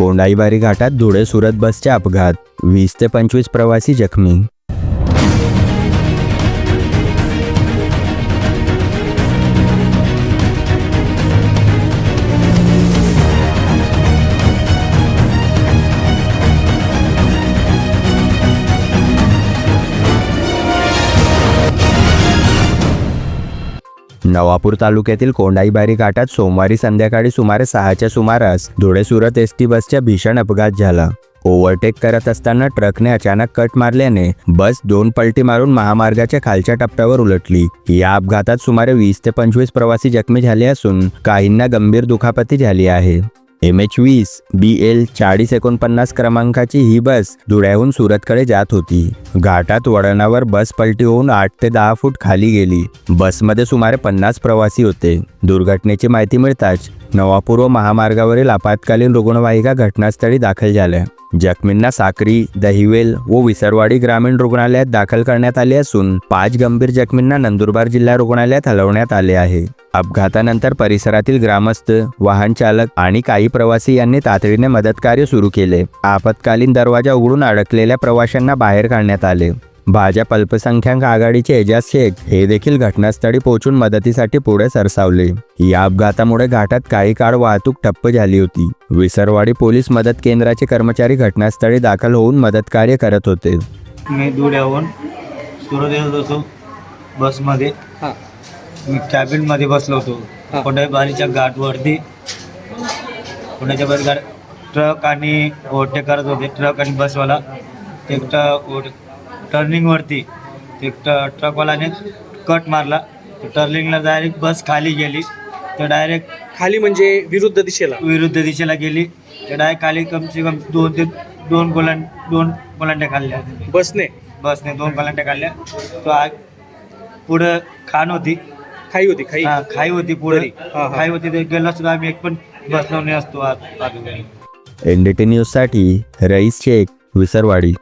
कोंडाईबारी घाटात धुळे सुरत बसचे अपघात वीस ते पंचवीस प्रवासी जखमी नवापूर तालुक्यातील कोंडाईबारी घाटात सोमवारी संध्याकाळी सुमारे सहाच्या सुमारास धुळे सुरत एस टी बसच्या भीषण अपघात झाला. ओव्हरटेक करत असताना ट्रकने अचानक कट मारल्याने बस दोन पलटी मारून महामार्गाच्या खालच्या टप्प्यावर उलटली. या अपघातात सुमारे वीस ते पंचवीस प्रवासी जखमी झाले असून काहींना गंभीर दुखापती झाली आहे. एम एच वीस बी एल चाळीस एकोणपन्नास क्रमांकाची ही बस धुळ्याहून सुरतकडे जात होती. घाटात वळणावर बस पलटी होऊन आठ ते दहा फूट खाली गेली. बसमध्ये सुमारे पन्नास प्रवासी होते. दुर्घटनेची माहिती मिळताच नवापूर्व महामार्गावरील आपत्कालीन रुग्णवाहिका घटनास्थळी दाखल झाल्या. जखमींना साक्री दहिवेल व विसरवाडी ग्रामीण रुग्णालयात दाखल करण्यात आले असून पाच गंभीर जखमींना नंदुरबार जिल्हा रुग्णालयात हलवण्यात आले आहे. अपघातानंतर परिसरातील ग्रामस्थ वाहन चालक आणि काही प्रवासी यांनी तातडीने मदतकार्य सुरू केले. आपत्कालीन दरवाजा उघडून अडकलेल्या प्रवाशांना बाहेर काढण्यात आले. भाजप अल्पसंख्याक आघाडीचे एजाज शेख हे देखील घटनास्थळी पोहोचून मदतीसाठी पुढे सरसावले. या अपघातामुळे घाटात काही काळ वाहतूक ठप्प झाली होती. विसरवाडी पोलीस मदत केंद्राचे कर्मचारी घटनास्थळी दाखल होऊन मदतकार्य करत होते. मी धुळ्याहून सुरत येत होतो बसमध्ये. हां. मी कॅबिनमध्ये बसलो हा. होतो कोंडाईबारीच्या घाटवरती. कोंडाच्या बारी घाट ट्रक आणि ओव्हरटेक करत होते. ट्रक आणि बसवाला. ते टर्निंगवरती ते ट ट्रकवाल्याने कट मारला. टर्निंगला डायरेक्ट बस खाली गेली. तर डायरेक्ट खाली म्हणजे विरुद्ध दिशेला. विरुद्ध दिशेला गेली. तर डायरेक्ट खाली कमसे कम दोन ते दोन गोलां दोन गोलांट्या खाल्ल्या. बसने. बसने दोन कलांट्या काढल्या तो आग पुढं खाण होती. खाई होती खाई. हा, खाई होती पुढे. हा, हा. खाई होती ते गेलो सुद्धा आम्ही. एक पण बसलो नाही असतो आत- आतमध्ये. एन डी टी न्यूजसाठी रईस शेख विसरवाडी.